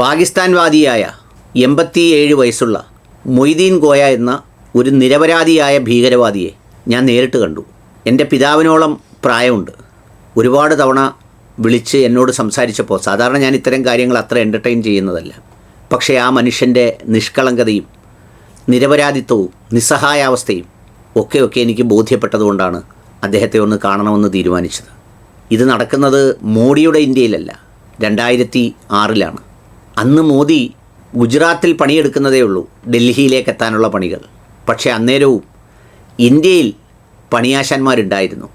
പാകിസ്ഥാൻവാദിയായ എൺപത്തിയേഴ് വയസ്സുള്ള മൊയ്തീൻ ഗോയ എന്ന ഒരു നിരപരാധിയായ ഭീകരവാദിയെ ഞാൻ നേരിട്ട് കണ്ടു. എന്റെ പിതാവിനോളം പ്രായമുണ്ട്. ഒരുപാട് തവണ വിളിച്ച് എന്നോട് സംസാരിച്ചപ്പോൾ സാധാരണ ഞാൻ ഇത്തരം കാര്യങ്ങൾ അത്ര എന്റർടൈൻ ചെയ്യുന്നതല്ല. പക്ഷേ ആ മനുഷ്യന്റെ നിഷ്കളങ്കതയും നിരപരാധിത്വവും നിസ്സഹായാവസ്ഥയും ഒക്കെ ഒക്കെ എനിക്ക് ബോധ്യപ്പെട്ടതുകൊണ്ടാണ് അദ്ദേഹത്തെ ഒന്ന് കാണണമെന്ന് തീരുമാനിച്ചത്. ഇത് നടക്കുന്നത് മോഡിയുടെ ഇന്ത്യയിലല്ല രണ്ടായിരത്തി ആറിലാണ്. അന്ന് മോദി ഗുജറാത്തിൽ പണിയെടുക്കുന്നതേ ഉള്ളൂ. ഡൽഹിയിലേക്ക് എത്താനുള്ള പണികൾ. പക്ഷേ അന്നേരവും ഇന്ത്യയിൽ പണിയാശാന്മാരുണ്ടായിരുന്നു.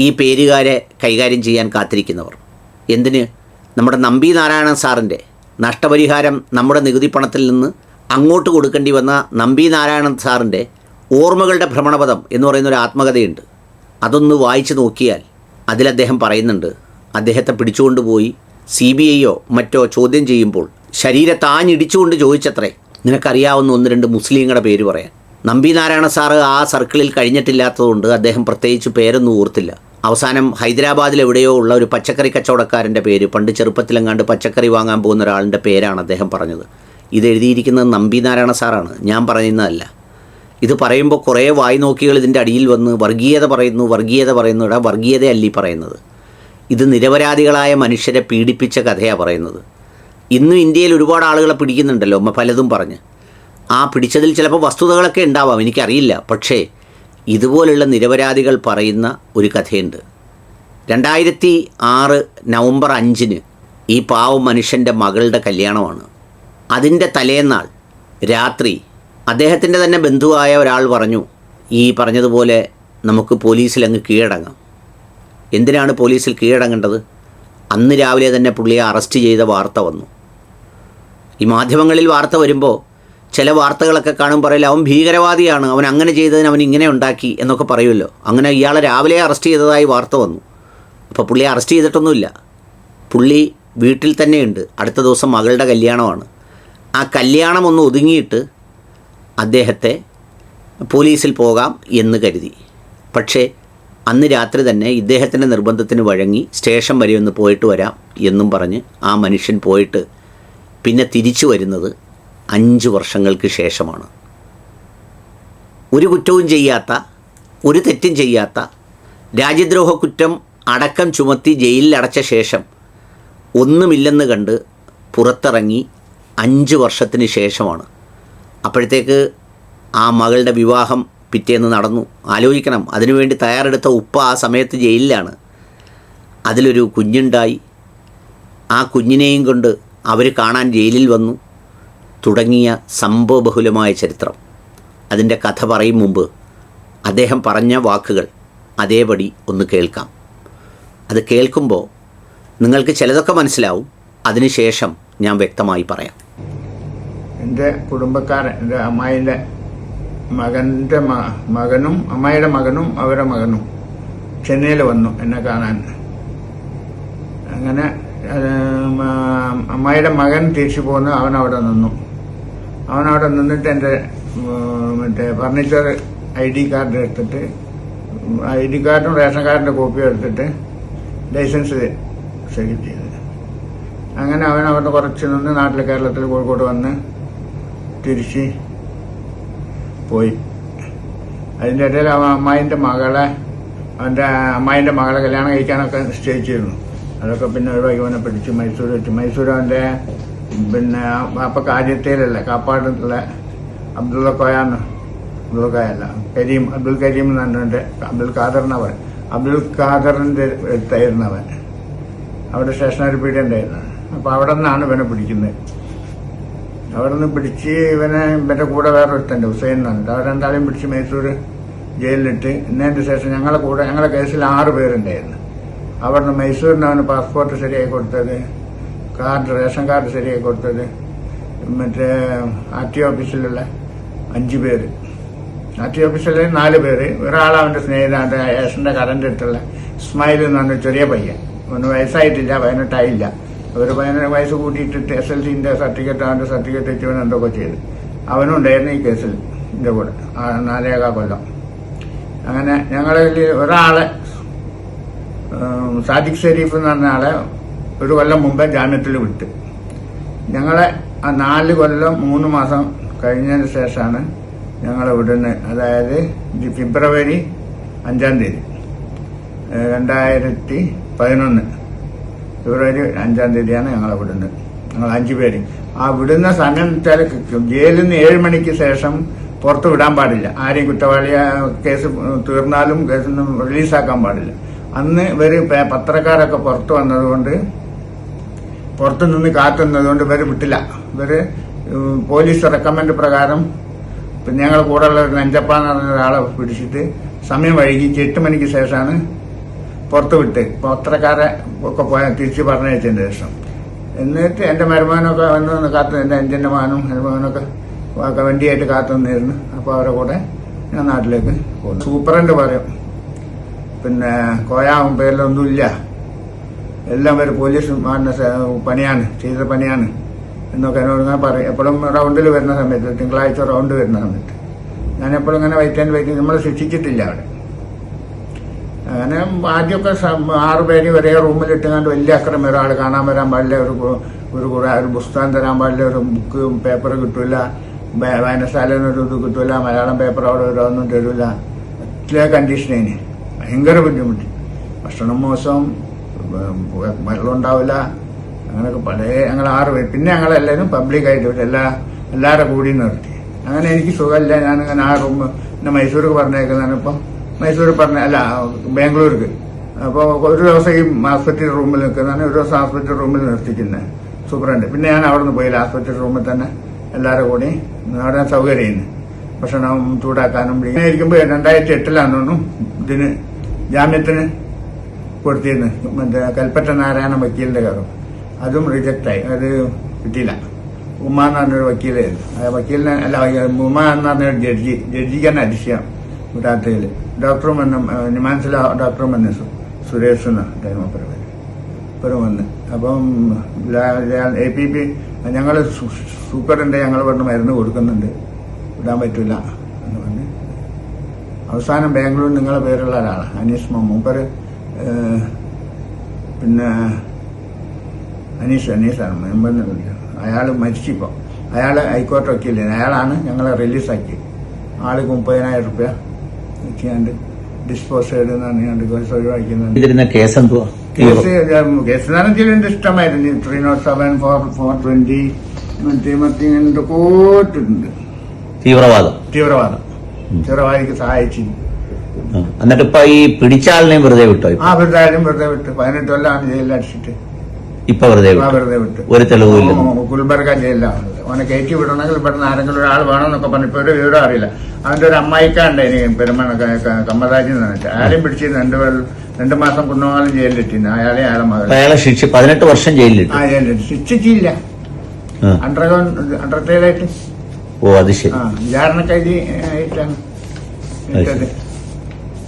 ഈ പേരുകാരെ കൈകാര്യം ചെയ്യാൻ കാത്തിരിക്കുന്നവർ. എന്തിന്? നമ്മുടെ നമ്പി നാരായണൻ സാറിന്റെ നഷ്ടപരിഹാരം നമ്മുടെ നികുതി പണത്തിൽ നിന്ന് അങ്ങോട്ട് കൊടുക്കേണ്ടി വന്ന നമ്പി നാരായണൻ സാറിന്റെ ഓർമ്മകളുടെ ഭ്രമണപഥം എന്ന് പറയുന്ന ഒരു ആത്മകഥയുണ്ട്. അതൊന്ന് വായിച്ചു നോക്കിയാൽ അതിൽ അദ്ദേഹം പറയുന്നുണ്ട്. അദ്ദേഹത്തെ പിടിച്ചുകൊണ്ടുപോയി സി ബി ഐയോ മറ്റോ ചോദ്യം ചെയ്യുമ്പോൾ ശരീരത്താഞ്ഞിടിച്ചുകൊണ്ട് ചോദിച്ചത്രേ നിനക്കറിയാവുന്ന ഒന്ന് രണ്ട് മുസ്ലിങ്ങളുടെ പേര് പറയാൻ. നമ്പി നാരായണ സാറ് ആ സർക്കിളിൽ കഴിഞ്ഞിട്ടില്ലാത്തതുകൊണ്ട് അദ്ദേഹം പ്രത്യേകിച്ച് പേരൊന്നും ഓർത്തില്ല. അവസാനം ഹൈദരാബാദിൽ എവിടെയോ ഉള്ള ഒരു പച്ചക്കറി കച്ചവടക്കാരന്റെ പേര് പണ്ട് ചെറുപ്പത്തിലെങ്ങാണ്ട് പച്ചക്കറി വാങ്ങാൻ പോകുന്ന ഒരാളിന്റെ പേരാണ് അദ്ദേഹം പറഞ്ഞത്. ഇത് എഴുതിയിരിക്കുന്നത് നമ്പി നാരായണ സാറാണ്. ഞാൻ പറയുന്നതല്ല ഇത് പറയുമ്പോൾ കുറേ വായി നോക്കികൾ ഇതിന്റെ അടിയിൽ വന്ന് വർഗീയത പറയുന്നു വർഗീയത പറയുന്നു ഇടാ വർഗീയതയല്ലീ പറയുന്നത്. ഇത് നിരപരാധികളായ മനുഷ്യരെ പീഡിപ്പിച്ച കഥയാണ് പറയുന്നത്. ഇന്നും ഇന്ത്യയിൽ ഒരുപാട് ആളുകളെ പിടിക്കുന്നുണ്ടല്ലോ പലതും പറഞ്ഞ്. ആ പിടിച്ചതിൽ ചിലപ്പോൾ വസ്തുതകളൊക്കെ ഉണ്ടാവാം എനിക്കറിയില്ല. പക്ഷേ ഇതുപോലുള്ള നിരപരാധികൾ പറയുന്ന ഒരു കഥയുണ്ട്. രണ്ടായിരത്തി ആറ് നവംബർ അഞ്ചിന് ഈ പാവം മനുഷ്യന്റെ മകളുടെ കല്യാണമാണ്. അതിന്റെ തലേന്നാൾ രാത്രി അദ്ദേഹത്തിന്റെ തന്നെ ബന്ധുവായ ഒരാൾ പറഞ്ഞു ഈ പറഞ്ഞതുപോലെ നമുക്ക് പോലീസിൽ അങ്ങ് കീഴടങ്ങാം. എന്തിനാണ് പോലീസിൽ കീഴടങ്ങേണ്ടത്? അന്ന് രാവിലെ തന്നെ പുള്ളിയെ അറസ്റ്റ് ചെയ്ത വാർത്ത വന്നു. ഈ മാധ്യമങ്ങളിൽ വാർത്ത വരുമ്പോൾ ചില വാർത്തകളൊക്കെ കാണും പറയില്ല അവൻ ഭീകരവാദിയാണ് അവൻ അങ്ങനെ ചെയ്തതിന് അവൻ ഇങ്ങനെ ഉണ്ടാക്കി എന്നൊക്കെ പറയുമല്ലോ. അങ്ങനെ ഇയാളെ രാവിലെ അറസ്റ്റ് ചെയ്തതായി വാർത്ത വന്നു. അപ്പോൾ പുള്ളിയെ അറസ്റ്റ് ചെയ്തിട്ടൊന്നുമില്ല. പുള്ളി വീട്ടിൽ തന്നെയുണ്ട്. അടുത്ത ദിവസം മകളുടെ കല്യാണമാണ്. ആ കല്യാണം ഒന്ന് ഒതുങ്ങിയിട്ട് അദ്ദേഹത്തെ പോലീസിൽ പോകാം എന്ന് കരുതി. പക്ഷേ അന്ന് രാത്രി തന്നെ ഇദ്ദേഹത്തിന്റെ നിർബന്ധത്തിന് വഴങ്ങി സ്റ്റേഷൻ വരെ ഒന്ന് പോയിട്ട് വരാം എന്നും പറഞ്ഞ് ആ മനുഷ്യൻ പോയിട്ട് പിന്നെ തിരിച്ചു വരുന്നത് അഞ്ച് വർഷങ്ങൾക്ക് ശേഷമാണ്. ഒരു കുറ്റവും ചെയ്യാത്ത ഒരു തെറ്റും ചെയ്യാത്ത രാജ്യദ്രോഹ കുറ്റം അടക്കം ചുമത്തി ജയിലിൽ അടച്ച ശേഷം ഒന്നുമില്ലെന്ന് കണ്ട് പുറത്തിറങ്ങി അഞ്ച് വർഷത്തിന് ശേഷമാണ്. അപ്പോഴത്തേക്ക് ആ മകളുടെ വിവാഹം പിറ്റേന്ന് നടന്നു. ആലോചിക്കണം അതിനുവേണ്ടി തയ്യാറെടുത്ത ഉപ്പ ആ സമയത്ത് ജയിലിലാണ്. അതിലൊരു കുഞ്ഞുണ്ടായി. ആ കുഞ്ഞിനെയും കൊണ്ട് അവർ കാണാൻ ജയിലിൽ വന്നു. തുടങ്ങിയ സംഭവബഹുലമായ ചരിത്രം. അതിന്റെ കഥ പറയും മുമ്പ്. അദ്ദേഹം പറഞ്ഞ വാക്കുകൾ അതേപടി ഒന്ന് കേൾക്കാം. അത് കേൾക്കുമ്പോൾ നിങ്ങൾക്ക് ചിലതൊക്കെ മനസ്സിലാവും. അതിനുശേഷം ഞാൻ വ്യക്തമായി പറയാം. എന്റെ കുടുംബക്കാരൻ എന്റെ അമ്മായിന്റെ മകന്റെ മകനും അമ്മായിയുടെ മകനും അവരുടെ മകനും ചെന്നൈയിൽ വന്നു എന്നെ കാണാൻ. അങ്ങനെ അമ്മായിയുടെ മകൻ തിരിച്ചു പോന്ന് അവൻ അവിടെ നിന്നു. അവൻ അവിടെ നിന്നിട്ട് എന്റെ മറ്റേ ഫർണിച്ചർ ഐ ഡി കാർഡ് എടുത്തിട്ട് ഐ ഡി കാർഡും റേഷൻ കാർഡിന്റെ കോപ്പിയും എടുത്തിട്ട് ലൈസൻസ് സെലക്ട് ചെയ്തത്. അങ്ങനെ അവൻ അവിടെ കുറച്ച് നിന്ന് നാട്ടിൽ കേരളത്തിൽ കോഴിക്കോട് വന്ന് തിരിച്ച് പോയി. അതിന്റെ ഇടയിൽ അവൻ അമ്മായിന്റെ മകളെ അവന്റെ അമ്മായിന്റെ മകളെ കല്യാണം കഴിക്കാനൊക്കെ നിശ്ചയിച്ചിരുന്നു. അതൊക്കെ പിന്നെ ഒഴിവാക്കി അവനെ പിടിച്ച് മൈസൂർ വെച്ചു മൈസൂർ പിന്നെ അപ്പം കാര്യത്തേലല്ല കാപ്പാടുള്ള അബ്ദുള്ള കോയാന്ന് അബ്ദുൾ കോയല്ല കരീം അബ്ദുൽ കരീം എന്ന് പറഞ്ഞിട്ട് അബ്ദുൽ ഖാദറിനവൻ അബ്ദുൽ ഖാദറിന്റെ അടുത്തായിരുന്നു അവൻ. അവിടെ സ്റ്റേഷനറി പീഡിയ ഉണ്ടായിരുന്നു. അപ്പോൾ അവിടെ നിന്നാണ് ഇവനെ പിടിക്കുന്നത്. അവിടെ നിന്ന് പിടിച്ച് ഇവനെ ഇവന്റെ കൂടെ വേറെ ഒരുത്തണ്ട് ഹുസൈൻ എന്നുണ്ട് അവർ രണ്ടാളെയും പിടിച്ച് മൈസൂർ ജയിലിലിട്ട് ഇന്നതിന്റെ ശേഷം ഞങ്ങളെ കൂടെ ഞങ്ങളുടെ കേസിൽ ആറ് പേരുണ്ടായിരുന്നു. അവിടുന്ന് മൈസൂരിനാണ് പാസ്പോർട്ട് ശരിയായി കൊടുത്തത്. കാർഡ് റേഷൻ കാർഡ് ശരിയായി കൊടുത്തത്. മറ്റേ ആർ ടി ഓഫീസിലുള്ള അഞ്ച് പേര്. ആർ ടി ഓഫീസിലെ നാല് പേര്. ഒരാൾ അവന്റെ സ്നേഹിതന്റെ ഏഷന്റെ കടന്റെ അടുത്തുള്ള ഇസ്മായിൽ എന്ന് പറഞ്ഞ ചെറിയ പയ്യൻ. ഒന്ന് വയസ്സായിട്ടില്ല പതിനെട്ടായില്ല. ഒരു പതിനെട്ട് വയസ്സ് കൂട്ടിയിട്ട് എസ് എൽ സിന്റെ സർട്ടിഫിക്കറ്റ് അവന്റെ സർട്ടിഫിക്കറ്റ് വെച്ചവൻ എന്തൊക്കെ ചെയ്ത്. അവനും ഉണ്ടായിരുന്നു ഈ കേസിൽ. എന്റെ കൂടെ. നാലേകാ കൊല്ലം. അങ്ങനെ ഞങ്ങളിൽ ഒരാളെ സാദിഖ് ഷെരീഫ് എന്ന് പറഞ്ഞ ആളെ ഒരു കൊല്ലം മുമ്പേ ജാമ്യത്തിൽ വിട്ട്. ഞങ്ങളെ ആ നാല് കൊല്ലം മൂന്ന് മാസം കഴിഞ്ഞതിന് ശേഷമാണ് ഞങ്ങളെ ഇവിടുന്ന് അതായത് ഫെബ്രുവരി അഞ്ചാം തീയതി രണ്ടായിരത്തി പതിനൊന്ന്. ഫെബ്രുവരി അഞ്ചാം തീയതിയാണ് ഞങ്ങളെ വിടുന്നത്. ഞങ്ങൾ അഞ്ചു പേര്. ആ വിടുന്ന സമയം വെച്ചാൽ ജയിലിൽ നിന്ന് ഏഴ് മണിക്ക് ശേഷം പുറത്ത് വിടാൻ പാടില്ല. ആരെയും കുറ്റവാളിയ കേസ് തീർന്നാലും കേസിൽ നിന്ന് റിലീസാക്കാൻ പാടില്ല. അന്ന് ഇവർ പത്രക്കാരൊക്കെ പുറത്ത് വന്നതുകൊണ്ട് പുറത്തു നിന്ന് കാത്തുന്നതുകൊണ്ട് ഇവർ വിട്ടില്ല. ഇവർ പോലീസ് റെക്കമെൻഡ് പ്രകാരം പിന്നെ ഞങ്ങൾ കൂടെ ഉള്ള ഒരു നെഞ്ചപ്പ എന്ന് പറഞ്ഞ ഒരാളെ പിടിച്ചിട്ട് സമയം വൈകിച്ച് എട്ട് മണിക്ക് ശേഷമാണ് പുറത്ത് വിട്ട്. പത്രക്കാരെ ഒക്കെ പോയ തിരിച്ച് പറഞ്ഞയച്ചതിന് ശേഷം. എന്നിട്ട് എന്റെ മരുമകനൊക്കെ വന്ന് കാത്തു എന്റെ അഞ്ചന്റെ മാനും എന്റെ മകനൊക്കെ വണ്ടിയായിട്ട് കാത്തു നിന്നിരുന്നു അപ്പോൾ അവരെ കൂടെ ഞാൻ നാട്ടിലേക്ക് പോകുന്നു. സൂപ്രണ്ട് പറയും. പിന്നെ കോയാവും പേരിലൊന്നുമില്ല. എല്ലാം ഒരു പോലീസ് പണിയാണ് ചെയ്ത പണിയാണ് എന്നൊക്കെ എന്നോട് ഞാൻ പറയും. എപ്പോഴും റൗണ്ടിൽ വരുന്ന സമയത്ത് തിങ്കളാഴ്ച റൗണ്ട് വരുന്ന സമയത്ത്. ഞാൻ എപ്പോഴും ഇങ്ങനെ വൈറ്റ് ആൻഡ് വൈറ്റ് നമ്മൾ ശിക്ഷിച്ചിട്ടില്ല അവിടെ. അങ്ങനെ ആദ്യമൊക്കെ ആറു പേര് ഒരേ റൂമിലിട്ട് കണ്ട് വലിയ അക്രമം ഒരാൾ കാണാൻ വരാൻ പാടില്ല ഒരു ഒരു കുറെ ഒരു പുസ്തകം തരാൻ പാടില്ല ഒരു ബുക്ക് പേപ്പർ കിട്ടൂല വായനശാലൊരു ഇത് കിട്ടൂല മലയാളം പേപ്പർ അവിടെ ഒരൊന്നും തരൂല. അത്ര കണ്ടീഷനേന് ഭയങ്കര ബുദ്ധിമുട്ട്. ഭക്ഷണം മോശം വെള്ളം ഉണ്ടാവില്ല അങ്ങനെയൊക്കെ പല ഞങ്ങൾ ആറ് പേര്. പിന്നെ ഞങ്ങളെല്ലാവരും പബ്ലിക്കായിട്ട്. എല്ലാ എല്ലാവരും കൂടി നിർത്തി. അങ്ങനെ എനിക്ക് സുഖമില്ല. ഞാനിങ്ങനെ ആ റൂം പിന്നെ മൈസൂർക്ക് പറഞ്ഞേക്കുന്നതാണ് ഇപ്പം. മൈസൂർ പറഞ്ഞ അല്ല ബാംഗ്ലൂർക്ക്. അപ്പോൾ ഒരു ദിവസം ഈ ആസ്പത്രി റൂമിൽ നിൽക്കുന്നതാണ് ഒരു ദിവസം ആസ്പത്രി റൂമിൽ നിർത്തിക്കുന്നത്. സൂപ്രണ്ട്. പിന്നെ ഞാൻ അവിടെ നിന്ന് പോയില്ല ആസ്പത്രി റൂമിൽ തന്നെ എല്ലാവരും കൂടി അവിടെ സൗകര്യം ഭക്ഷണം ചൂടാക്കാനും ഇങ്ങനെ ഇരിക്കുമ്പോൾ രണ്ടായിരത്തി എട്ടിലാണെന്നു ഇതിന് ജാമ്യത്തിന് കൊടുത്തിരുന്നു. മറ്റേ കൽപ്പറ്റ നാരായണ വക്കീലിന്റെ കാര്യം അതും റിജക്റ്റായി അത് കിട്ടിയില്ല. ഉമ്മ എന്ന് പറഞ്ഞൊരു വക്കീലായിരുന്നു ആ വക്കീലിനെ അല്ല ഉമ്മ എന്ന് പറഞ്ഞൊരു ജഡ്ജി ജഡ്ജിക്ക് തന്നെ അതിശയം വിടാത്തതിൽ ഡോക്ടറും വന്ന് നിമാൻസിലെ ഡോക്ടറും വന്ന് സുരേഷ് എന്ന ടൈം അപ്പുറം അപ്പുറം വന്ന്. അപ്പം എ പി പി ഞങ്ങൾ സൂക്കറുണ്ട് ഞങ്ങൾ പറഞ്ഞ് മരുന്ന് കൊടുക്കുന്നുണ്ട്. വിടാൻ പറ്റില്ല എന്ന് പറഞ്ഞ് അവസാനം ബാംഗ്ലൂർ നിങ്ങളെ പേരുള്ള ഒരാളാണ് അനീഷ് മൂപ്പർ പിന്നെ അനീഷ് അനീഷാണ് മെമ്പറിനെ അയാൾ മരിച്ചിപ്പോൾ അയാൾ ഹൈക്കോർട്ട് വക്കീല്ലേ അയാളാണ് ഞങ്ങളെ റിലീസാക്കി. ആൾക്ക് മുപ്പതിനായിരം റുപ്യ വെച്ചാണ്ട് ഡിസ്പോസ് ചെയ്തെന്നാണ് ഞാൻ കേസ് ഒഴിവാക്കുന്നത് കേസ് എന്തുവാ? കേസ് കേസിനാണ് ചെയ്യേണ്ട ഇഷ്ടമായിരുന്നു. Three nought seven four four twenty മറ്റേ മറ്റേ കോട്ടുണ്ട് തീവ്രവാദം. തീവ്രവാദം. തീവ്രവാദിക്ക് സഹായിച്ചു. എന്നിട്ട് ഇപ്പൊ ഈ പിടിച്ചാലിനെയും വെറുതെ വിട്ടോ? ആ വെറുതെ വെറുതെ വിട്ടു. പതിനെട്ട് കൊല്ലാണ് ജയിലിൽ അടിച്ചിട്ട്. ഇപ്പൊ വെറുതെ വെറുതെ വിട്ടു. ഒരു തെളിവില്ല ഓ, ഗുൽബർഗ ജയിലിലാണ് ഓനെ കയറ്റി വിടണമെങ്കിൽ ഇവിടുന്ന് ആരെങ്കിലും ഒരാൾ വേണമെന്നൊക്കെ പറഞ്ഞു ഇപ്പൊ ഒരു വിവരം അറിയില്ല. അവന്റെ ഒരു അമ്മായിക്കാണ്ട് പെരുമണ കമ്മതാജി എന്ന് പറഞ്ഞിട്ട്. അയാളെയും പിടിച്ചിരുന്നു രണ്ട് രണ്ട് മാസം കുന്നമാലം ജയിലിലിട്ടിരുന്നു അയാളെ അയാളെ മകൾ അയാളെ ശിക്ഷ പതിനെട്ട് വർഷം ജയിലിലിട്ടു ആ ജയിലിലിട്ട് ശിക്ഷിച്ചില്ല. അണ്ടർഗ്രൗണ്ട് അണ്ടർ അണ്ടർടേലായിട്ട് ഓ അത് ശരി.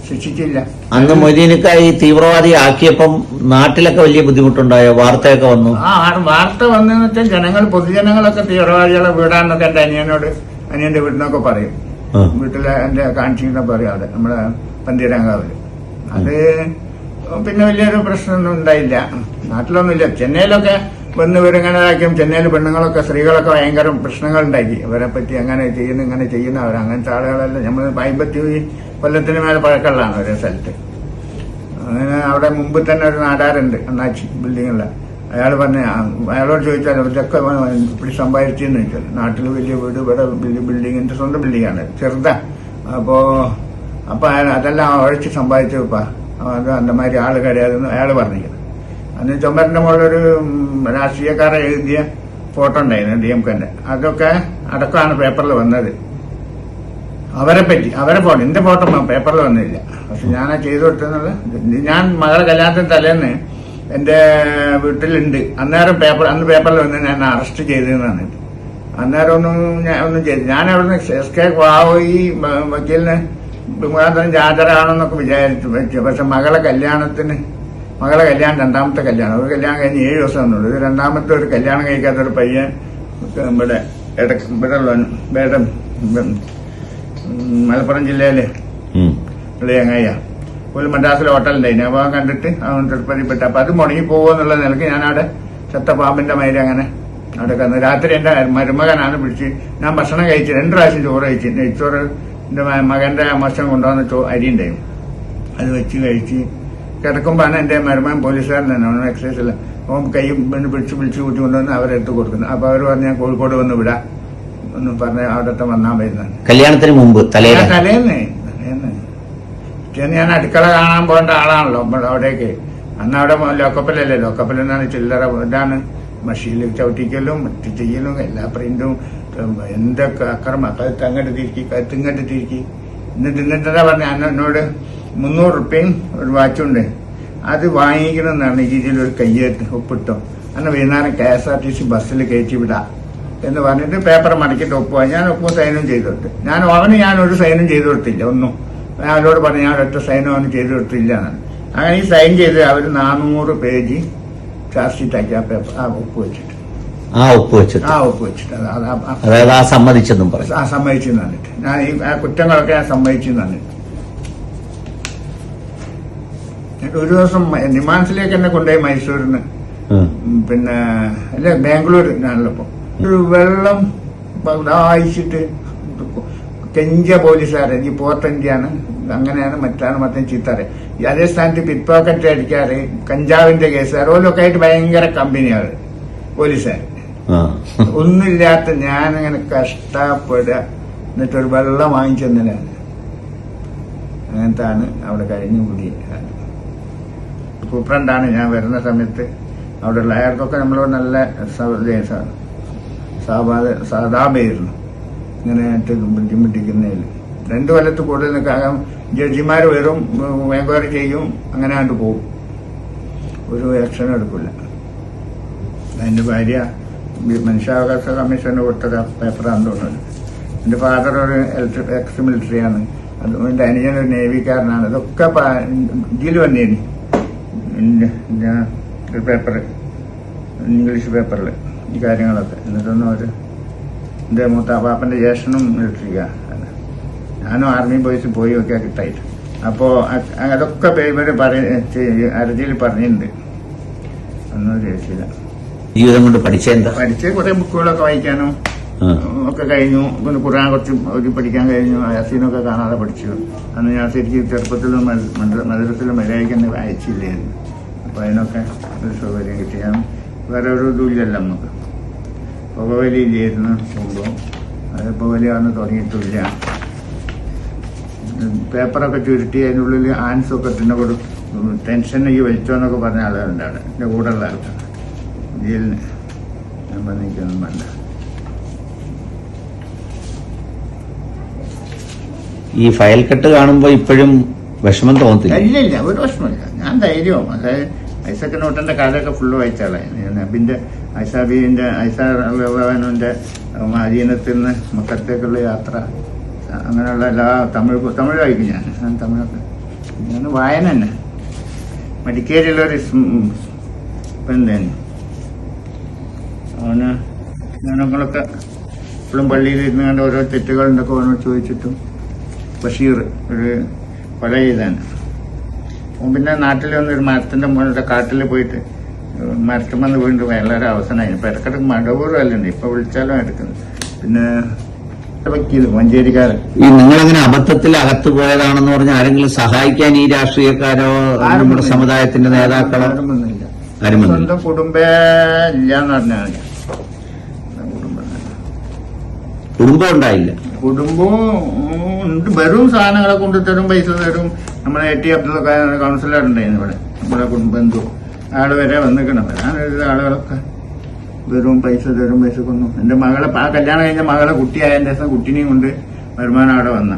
ശിക്ഷിച്ചില്ല അന്ന് മൊയ്തീനക്കായി തീവ്രവാദി ആക്കിയപ്പം നാട്ടിലൊക്കെ വലിയ ബുദ്ധിമുട്ടുണ്ടായോ? വാർത്തയൊക്കെ വന്നു? ആ വാർത്ത വന്നെന്ന് വെച്ചാൽ ജനങ്ങൾ പൊതുജനങ്ങളൊക്കെ തീവ്രവാദികളെ വീടാന്നൊക്കെ എന്റെ അനിയനോട് അനിയന്റെ വീട്ടിനൊക്കെ പറയും. വീട്ടിലെ എന്റെ കാണിച്ചിരുന്ന പറയും അവിടെ നമ്മുടെ പന്തീരങ്കാവിൽ അത് പിന്നെ വലിയൊരു പ്രശ്നമൊന്നും ഉണ്ടായില്ല. നാട്ടിലൊന്നുമില്ല. ചെന്നൈയിലൊക്കെ വന്ന് ഇവരിങ്ങനെ ഇതാക്കിയും ചെന്നൈയിൽ പെണ്ണുങ്ങളൊക്കെ സ്ത്രീകളൊക്കെ ഭയങ്കര പ്രശ്നങ്ങൾ ഉണ്ടാക്കി ഇവരെ പറ്റി അങ്ങനെ ചെയ്യുന്നു ഇങ്ങനെ ചെയ്യുന്ന അവർ അങ്ങനത്തെ ആളുകളെല്ലാം. നമ്മൾ അമ്പത്തി കൊല്ലത്തിന് മേലെ പഴക്കമുള്ളതാണ് ഒരേ സ്ഥലത്ത്. അങ്ങനെ അവിടെ മുമ്പ് തന്നെ ഒരു നാടാറുണ്ട് അണ്ണാച്ചി ബിൽഡിങ്ങുള്ള. അയാൾ പറഞ്ഞ അയാളോട് ചോദിച്ചാൽ ഇതൊക്കെ ഇവിടെ സമ്പാദിച്ചെന്ന് ചോദിച്ചാൽ നാട്ടിൽ വലിയ വീട് ഇവിടെ വലിയ ബിൽഡിംഗ് എന്റെ സ്വന്തം ബിൽഡിങ്ങാണ് ചെറുതാ. അപ്പോൾ അപ്പൊ അയാൾ അതെല്ലാം ഉഴച്ച് സമ്പാദിച്ചപ്പാ അത് അന്തമാതിരി ആൾ കഴിയാതെന്ന് അയാൾ പറഞ്ഞിരിക്കുന്നത് അന്ന് ചുമരിന്റെ മുകളിലൊരു രാഷ്ട്രീയക്കാരെ എഴുതിയ ഫോട്ടോ ഉണ്ടായിരുന്നു ഡി എം കെന്റെ. അതൊക്കെ അടക്കമാണ് പേപ്പറിൽ വന്നത്. അവരെ പറ്റി അവരെ ഫോട്ടോ എന്റെ ഫോട്ടോ പേപ്പറിൽ വന്നില്ല. പക്ഷെ ഞാൻ ചെയ്തു കൊടുത്തെന്നുള്ള ഞാൻ മകളെ കല്യാണത്തിന് തലേന്ന് എന്റെ വീട്ടിലുണ്ട്. അന്നേരം പേപ്പർ അന്ന് പേപ്പറിൽ വന്ന് ഞാൻ അറസ്റ്റ് ചെയ്തതെന്നാണ് അന്നേരം ഒന്നും ഞാൻ ഒന്നും ചെയ്തു ഞാൻ അവിടുന്ന് എസ് കെ വ- വക്കീലിന് മുഖാന്തരം ജാതരാണെന്നൊക്കെ വിചാരിച്ചു. പക്ഷെ മകളെ കല്യാണത്തിന് മകളെ കല്യാണം രണ്ടാമത്തെ കല്യാണം. ഒരു കല്യാണം കഴിഞ്ഞ് ഏഴ് ദിവസം വന്നുള്ളൂ ഇത് രണ്ടാമത്തെ ഒരു കല്യാണം കഴിക്കാത്ത ഒരു പയ്യൻ ഇവിടെ ഇടയ്ക്ക് ഇവിടെ ഇവിടെ മലപ്പുറം ജില്ലയിലെ. ഉള്ള ചങ്ങായ ഒരു മദ്രാസിലെ ഹോട്ടലുണ്ടായിരുന്നു അപ്പോൾ കണ്ടിട്ട് അവൻ തൃപ്പതിപ്പെട്ട അപ്പൊ അത് മുടങ്ങി പോകുമെന്നുള്ള നിലയ്ക്ക് ഞാനവിടെ ചത്ത പാമ്പിന്റെ മയിൽ അങ്ങനെ അവിടെ കന്ന് രാത്രി എന്റെ മരുമകനാണ് പിടിച്ച് ഞാൻ ഭക്ഷണം കഴിച്ചു രണ്ട് പ്രാവശ്യം ചോറ് കഴിച്ചു നെയ്ച്ചോറ് എന്റെ മകന്റെ മകന്റെ മോശം കൊണ്ടുവന്ന ചോ അരി അത് വെച്ച് കഴിച്ച് കിടക്കുമ്പോഴാണ് എന്റെ മരുമാൻ പോലീസുകാരൻ തന്നെ. എക്സൈസിൽ ഓം കൈ പിന്നെ പിടിച്ച് പിടിച്ച് കൂട്ടി കൊണ്ടുവന്ന് അവരെടുത്ത് കൊടുക്കുന്നു. അപ്പോൾ അവർ പറഞ്ഞ് ഞാൻ കോഴിക്കോട് വന്ന് വിടാം. എന്ന് പറഞ്ഞ് അവിടുത്തെ വന്നാൽ വരുന്നത്. കല്യാണത്തിന് മുമ്പ് തലേന്ന്. തലേന്ന്. ഞാൻ അടുക്കള കാണാൻ പോകേണ്ട ആളാണല്ലോ അവിടേക്ക്. അന്ന് അവിടെ ലോക്കപ്പലല്ലേ? ലോക്കപ്പിൽ ചില്ലറ ഇതാണ്. മഷീൽ ചവിട്ടിക്കലും മറ്റു ചെയ്യലും എല്ലാ പ്രിന്റും എന്തൊക്കെ അക്രമ. കഴുത്ത് അങ്ങോട്ട് തിരിക്കി കഴുത്ത് ഇങ്ങോട്ട് തിരിക്കി. എന്നിട്ട് പറഞ്ഞ അന്ന് എന്നോട് മുന്നൂറ് റുപ്യയും ഒരു വാച്ചുണ്ട്. അത് വാങ്ങിക്കണമെന്നാണ് ഒരു കയ്യേറ്റ് ഒപ്പിട്ടോ. അന്ന് വൈകുന്നേരം K S R T C ബസ്സിൽ കയറ്റി വിടാം എന്ന് പറഞ്ഞിട്ട് പേപ്പർ മടക്കിയിട്ട് ഒപ്പുക ഞാൻ ഒപ്പും സൈനും ചെയ്തു കൊടുത്ത്. ഞാൻ അവന് ഞാൻ ഒരു സൈനും ചെയ്തു കൊടുത്തില്ല ഒന്നും. ഞാൻ അവരോട് പറഞ്ഞു ഞാൻ ഒറ്റ സൈനും അവന് ചെയ്തു കൊടുത്തില്ല എന്നാണ്. അങ്ങനെ ഈ സൈൻ ചെയ്ത് അവർ നാനൂറ് പേജ് ചാർജ് ഷീറ്റ് ആക്കി ആ പേപ്പർ ആ ഒപ്പ് വെച്ചിട്ട്. ആ ഒപ്പ് വെച്ചിട്ട്. ആ ഒപ്പ് വെച്ചിട്ട്. അതായത് ആ സമ്മതിച്ചെന്നും പറഞ്ഞു. ആ സമ്മതിച്ചു തന്നിട്ട് ഞാൻ ഈ കുറ്റങ്ങളൊക്കെ ഞാൻ സമ്മതിച്ചു തന്നിട്ട് എന്നിട്ട് ഒരു ദിവസം നിമാൻസിലേക്ക് എന്നെ കൊണ്ടുപോയി. ഉം, പിന്നെ അല്ല ബാംഗ്ലൂർ ഞാനുള്ളപ്പോ ഒരു വെള്ളം ദാഹിച്ചിട്ട് കെഞ്ച പോലീസുകാരെ ഈ പോർട്ടഞ്ചിയാണ് അങ്ങനെയാണ് മറ്റാണ് മറ്റേ ചീത്താറ്. ഈ അതേ സ്ഥാനത്ത് പിറ്റ് പോക്കറ്റ് അടിക്കാറ് കഞ്ചാവിന്റെ കേസുകാർ ഓരോക്കെ ആയിട്ട് ഭയങ്കര കമ്പനിയാണ് പോലീസുകാർ. ഒന്നുമില്ലാത്ത ഞാനങ്ങനെ കഷ്ടപ്പെടുക. എന്നിട്ടൊരു വെള്ളം വാങ്ങിച്ചെന്നാണ് അങ്ങനത്താണ് അവിടെ കഴിഞ്ഞു കൂടി സൂപ്രണ്ടാണ് ഞാൻ വരുന്ന സമയത്ത്. അവിടെയുള്ള അയാൾക്കൊക്കെ നമ്മളോട് നല്ല സാധാ സാധാപായിരുന്നു ഇങ്ങനെ ബുദ്ധിമുട്ടിക്കുന്നതിൽ രണ്ടു കൊല്ലത്ത് കൂടുതൽ നിൽക്കാകാം ജഡ്ജിമാർ വരും എൻക്വയറി ചെയ്യും അങ്ങനെ ആണ്ട് പോകും ഒരു ആക്ഷൻ എടുക്കില്ല. എന്റെ ഭാര്യ മനുഷ്യാവകാശ കമ്മീഷന് കൊടുത്തത് പേപ്പറാണ് തോന്നുന്നത് എന്റെ ഫാദർ ഒരു എക്സ് മിലിറ്ററിയാണ് അതുകൊണ്ട് അനിയൻ ഒരു നേവിക്കാരനാണ്. ഇതൊക്കെ ഇതിൽ വന്നേനി. ഒരു പേപ്പർ ഇംഗ്ലീഷ് പേപ്പറിൽ ഈ കാര്യങ്ങളൊക്കെ. എന്നിട്ടൊന്നും അവർ എന്റെ മൂത്ത പാപ്പന്റെ ജ്യേഷ്ഠനും മിലിറ്ററിക്കാണ് ഞാനും ആർമി ബോയ്സ് പോയി ഒക്കെ കിട്ടായിട്ട് അപ്പോൾ അതൊക്കെ പേപ്പർ പറഞ്ഞ അരതിയിൽ പറഞ്ഞിട്ടുണ്ട്. ഒന്നും ചോദിച്ചില്ല ജീവിതം കൊണ്ട് പഠിച്ചെന്താ പഠിച്ച് കുറെ ബുക്കുകളൊക്കെ വായിക്കാനും ഒക്കെ കഴിഞ്ഞു. പിന്നെ ഖുർആൻ കുറച്ച് ഒരു പഠിക്കാൻ കഴിഞ്ഞു. യാസീനൊക്കെ കാണാതെ പഠിച്ചു. അന്ന് ഞാൻ ശരിക്കും ചെറുപ്പത്തിലും മദ്രസത്തിലും മര്യാദയ്ക്ക് വായിച്ചില്ലായിരുന്നു. അപ്പോൾ അതിനൊക്കെ ഒരു സൗകര്യം കിട്ടി ഞാൻ വേറെ ഒരു ഇതുമില്ലല്ലോ നമുക്ക്. പുകവലി ചെയ്യുന്ന മുമ്പ്. അത് പുകവലി ആണ് തുടങ്ങിയിട്ടില്ല പേപ്പറൊക്കെ ചുരുട്ടി അതിനുള്ളിൽ ആൻസൊക്കെ തന്നെ കൊടു ടെൻഷൻ ഈ വലിച്ചോ എന്നൊക്കെ പറഞ്ഞ ആളുകളുണ്ട് അവിടെ എന്റെ കൂടെയുള്ള ആൾക്കാർ. ജയിലിന്. ഞാൻ പറഞ്ഞിരിക്കൊന്നും വേണ്ട ഈ ഫയൽ കെട്ട് കാണുമ്പോൾ ഇപ്പോഴും വിഷമം തോന്നത്തില്ല? ഇല്ല ഇല്ല ഒരു വിഷമമില്ല. ഞാൻ ധൈര്യവും. അതായത് ഐസക് നോട്ടന്റെ കഥയൊക്കെ ഫുള്ള് വായിച്ചാളെ. നബിന്റെ ഐസാബിന്റെ ഐസാനുവിന്റെ അധീനത്തിൽ നിന്ന് മക്കത്തേക്കുള്ള യാത്ര. അങ്ങനെയുള്ള എല്ലാ തമിഴ് തമിഴ് വായിക്കും ഞാൻ. ഞാൻ തമിഴൊക്കെ. ഞാൻ വായന തന്നെ. മടിക്കേരിയുള്ളൊരു തന്നെ അവന് ഞാനങ്ങളൊക്കെ ഇപ്പോഴും പള്ളിയിൽ ഇരുന്ന് കണ്ട ഓരോ തെറ്റുകളുണ്ടൊക്കെ ഓരോ ചോദിച്ചിട്ടും ബഷീർ ഒരു പഴയ അവൻ പിന്നെ നാട്ടിൽ വന്ന് ഒരു മരത്തിന്റെ മുകളിലെ കാട്ടിൽ പോയിട്ട് മരത്തുമെന്ന് വീണ്ടും എല്ലാവരും അവസാനമായി ഇപ്പൊ ഇടക്കിടക്ക് മടവൂറും അല്ലുണ്ട് ഇപ്പൊ വിളിച്ചാലും എടുക്കുന്നു. പിന്നെ വക്കീൽ മഞ്ചേരിക്കാരൻ. ഈ നിങ്ങളങ്ങനെ അബദ്ധത്തിൽ അകത്ത് പോയതാണെന്ന് പറഞ്ഞാൽ ആരെങ്കിലും സഹായിക്കാൻ ഈ രാഷ്ട്രീയക്കാരോ ആരും നമ്മുടെ സമുദായത്തിന്റെ നേതാക്കളോ. സ്വന്തം കുടുംബേ ഇല്ലാന്ന് പറഞ്ഞാൽ കുടുംബം ഉണ്ടായില്ല. കുടുംബവും ഉണ്ട്. വരും സാധനങ്ങളെ കൊണ്ട് തരും പൈസ തരും. നമ്മളെ എ ടി അബ്ദുൾ കൗൺസിലർ ഉണ്ടായിരുന്നു ഇവിടെ. നമ്മുടെ കുടുംബ ബന്ധു ആൾ വരെ വന്നിക്കണം വരാനൊരു ആളുകളൊക്കെ വെറും പൈസ തരും പൈസ കൊന്നു. എന്റെ മകളെ ആ കല്യാണം കഴിഞ്ഞ മകളെ കുട്ടിയായ ദിവസം കുട്ടിനെയും കൊണ്ട് വരുമാനം അവിടെ വന്ന.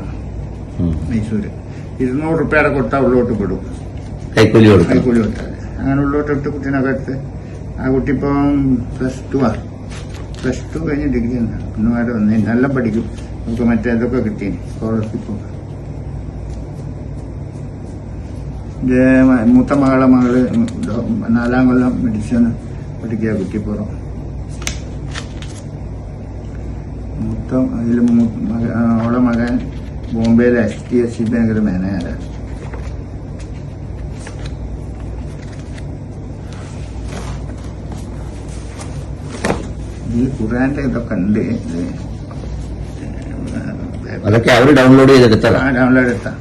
മൈസൂര്. ഇരുന്നൂറ് റുപ്യയുടെ കൊടുത്താൽ ഉള്ളോട്ട് വിടും. കൈക്കൂലി കൈക്കൂലി കൊടുത്താൽ അങ്ങനെ ഉള്ളോട്ട് ഇട്ട് കുട്ടീനൊക്കെ എടുത്ത് ആ കുട്ടി ഇപ്പം പ്ലസ് ടു ആ. പ്ലസ് ടു കഴിഞ്ഞ് ഡിഗ്രി ഒന്നും വരെ വന്നേ. നല്ല പഠിക്കും. നമുക്ക് മറ്റേതൊക്കെ കിട്ടീന് കിട്ടി. സ്കോളർഷിപ്പ് മൂത്ത മകളെ മകൾ നാലാം കൊല്ലം മെഡിസിൻ പഠിക്കുക കുറ്റിപ്പുറം മൂത്ത അതിൽ അവളെ മകൻ ബോംബെയിലെ എസ് ടി എസ് സി ബാങ്കിൽ മാനേജരാണ് ഈ ഖുറാന്റെ ഇതൊക്കെ ഉണ്ട്. അതൊക്കെ അവർ ഡൗൺലോഡ് ചെയ്തെടുത്തതാണ് ആ ഡൗൺലോഡ് എടുത്താ.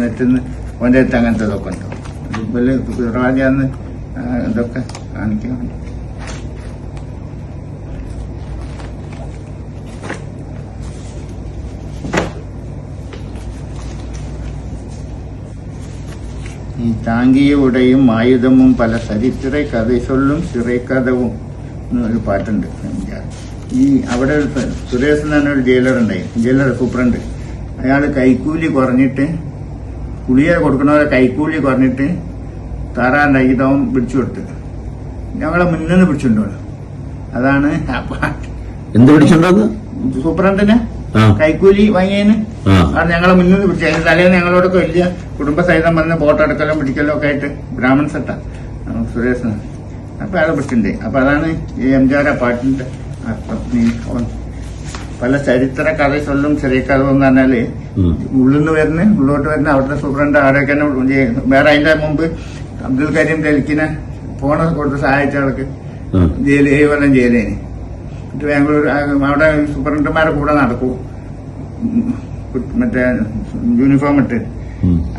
നെറ്റിൽ നിന്ന് ഓന്റെ അടുത്ത് അങ്ങനത്തെ ഇതൊക്കെ ഉണ്ട് ഇതുപോലെ ഖുറാജാന്ന് ഇതൊക്കെ കാണിക്കാൻ വേണ്ടി. ഈ താങ്കിയ ഉടയും ആയുധമും പല ചരിത്ര കഥ ചൊല്ലും ചിറക്കഥവും എന്നൊരു പാട്ടുണ്ട്. ഈ അവിടെ ഒരു സുരേഷ് എന്ന് പറഞ്ഞൊരു ജയിലർ ഉണ്ടായി ജയിലർ സൂപ്രണ്ട്. അയാൾ കൈക്കൂലി കുറഞ്ഞിട്ട് കുളിയെ കൊടുക്കണവരെ കൈക്കൂലി കുറഞ്ഞിട്ട് താറാണ്ടാക്കി അവൻ പിടിച്ചു കൊടുത്ത്. ഞങ്ങളെ മുന്നിൽ നിന്ന് പിടിച്ചിട്ടുണ്ടോ? അതാണ് എന്ത് പിടിച്ചിട്ടുണ്ടോ സൂപ്രണ്ടിനെ. കൈക്കൂലി വാങ്ങിയതിന് അത് ഞങ്ങളെ മുന്നിൽ നിന്ന് പിടിച്ചു അതിന് തലേന്ന് ഞങ്ങളോടൊക്കെ വലിയ കുടുംബസഹിതം വന്ന് ഫോട്ടോ എടുക്കലും പിടിക്കലും ഒക്കെ ആയിട്ട് ബ്രാഹ്മൺ സെട്ടാ സുരേഷ് അപ്പൊ അയാളെ പിടിച്ചിട്ടുണ്ട്. അപ്പൊ അതാണ് ഈ എം ജി ആർ പല ചരിത്ര കഥ ചൊല്ലും ചെറിയ കഥ എന്ന് പറഞ്ഞാൽ ഉം. ഉള്ളിൽ നിന്ന് വരുന്ന ഉള്ളോട്ട് വരുന്ന അവിടുത്തെ സൂപ്രണ്ട് ആരൊക്കെ വേറെ അതിന്റെ മുമ്പ് അബ്ദുൽ കരീം ഡൽക്കിനെ ഫോണ് കൊടുത്ത് സഹായിച്ച ആൾക്ക് ഉം. ജയിൽ ഏഴ് കൊല്ലം ജയിലേന് എന്നിട്ട് ബാംഗ്ലൂർ അവിടെ സൂപ്രണ്ടുമാരെ കൂടെ നടക്കും മറ്റേ യൂണിഫോം ഇട്ട്.